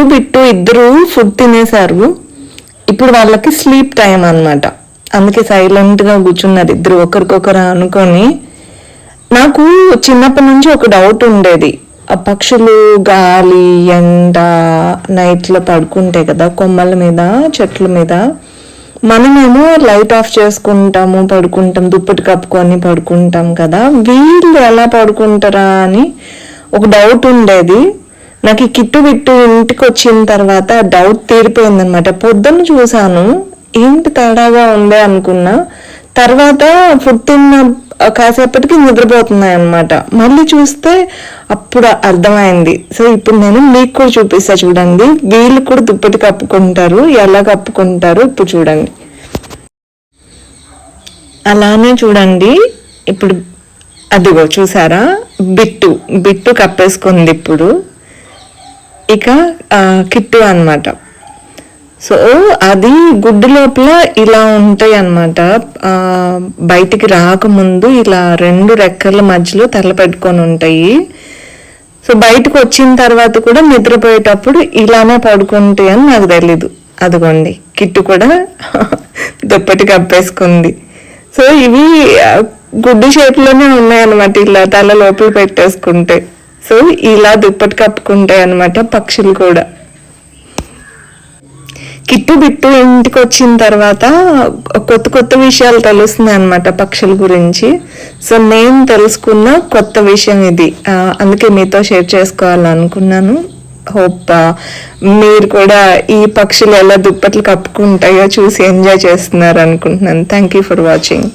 చిట్టు బిట్టు ఇద్దరు ఫుడ్ తినేశారు. ఇప్పుడు వాళ్ళకి స్లీప్ టైం అన్నమాట. అందుకే సైలెంట్గా కూర్చున్నారు ఇద్దరు ఒకరికొకరు అనుకొని. నాకు చిన్నప్పటి నుంచి ఒక డౌట్ ఉండేది. ఆ పక్షులు గాలి ఎండ నైట్లో పడుకుంటాయి కదా కొమ్మల మీద చెట్ల మీద మనమేమో లైట్ ఆఫ్ చేసుకుంటాము పడుకుంటాం దుప్పటి కప్పుకొని పడుకుంటాం కదా. వీళ్ళు ఎలా పడుకుంటారా అని ఒక డౌట్ ఉండేది. నాకు ఈ కిట్టు బిట్టు ఇంటికి వచ్చిన తర్వాత డౌట్ తీరిపోయింది అనమాట పొద్దున్న చూసాను ఏంటి తేడాగా ఉందే అనుకున్నా తర్వాత ఫుడ్ తిన్న కాసేపటికి నిద్రపోతున్నాయి అనమాట మళ్ళీ చూస్తే అప్పుడు అర్థమైంది. సో ఇప్పుడు నేను మీకు కూడా చూపిస్తా చూడండి. వీళ్ళు కూడా దుప్పటి కప్పుకుంటారు ఎలా కప్పుకుంటారు ఇప్పుడు చూడండి. అలానే చూడండి. ఇప్పుడు అదిగో చూసారా? బిట్టు బిట్టు కప్పేసుకుంది ఇప్పుడు. ఇక కిట్టు అనమాట సో అది గుడ్డు లోపల ఇలా ఉంటాయి అన్నమాట. బయటికి రాకముందు ఇలా రెండు రెక్కల మధ్యలో తల పెట్టుకొని ఉంటాయి. సో బయటకు వచ్చిన తర్వాత కూడా నిద్రపోయేటప్పుడు ఇలానే పడుకుంటాయి అని నాకు తెలీదు. అదిగోండి కిట్టు కూడా దుప్పటి కప్పేసుకుంది. సో ఇవి గుడ్డు షేప్లోనే ఉన్నాయన్నమాట ఇలా తల లోపల పెట్టేసుకుంటే. సో ఇలా దుప్పటి కప్పుకుంటాయి అనమాట పక్షులు కూడా. కిట్టు బిట్టు ఇంటికి వచ్చిన తర్వాత కొత్త కొత్త విషయాలు తెలుస్తున్నాయి అనమాట పక్షుల గురించి. సో నేను తెలుసుకున్న కొత్త విషయం ఇది. అందుకే మీతో షేర్ చేసుకోవాలనుకున్నాను. హోప్ మీరు కూడా ఈ పక్షులు ఎలా దుప్పట్లు కప్పుకుంటాయో చూసి ఎంజాయ్ చేస్తున్నారు అనుకుంటున్నాను. Thank you for watching